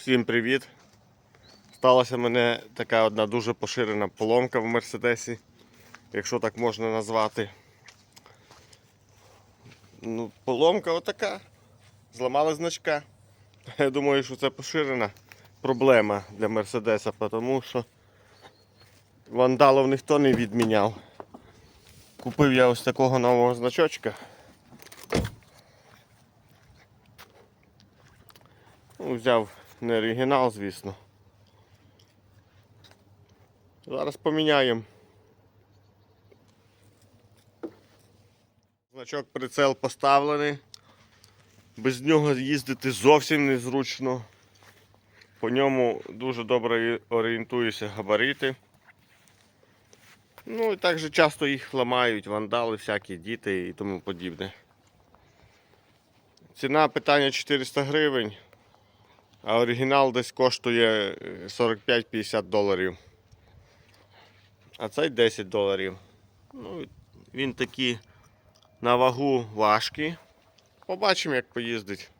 Всім привіт! Сталася мене така одна дуже поширена поломка в Мерседесі, якщо так можна назвати. Ну, поломка отака. Зламали значка. Я думаю, що це поширена проблема для Мерседеса, тому що вандалов ніхто не відміняв. Купив я ось такого нового значочка. Ну, взяв не оригінал, звісно. Зараз поміняємо. Значок прицел поставлений. Без нього їздити зовсім незручно. По ньому дуже добре орієнтуюся габарити. Ну і також часто їх ламають, вандали, всякі діти і тому подібне. Ціна питання 400 гривень. А оригінал десь коштує е, 45-50 доларів. А цей 10 доларів. Ну, він такий на вагу важкий. Побачимо, як поїздить.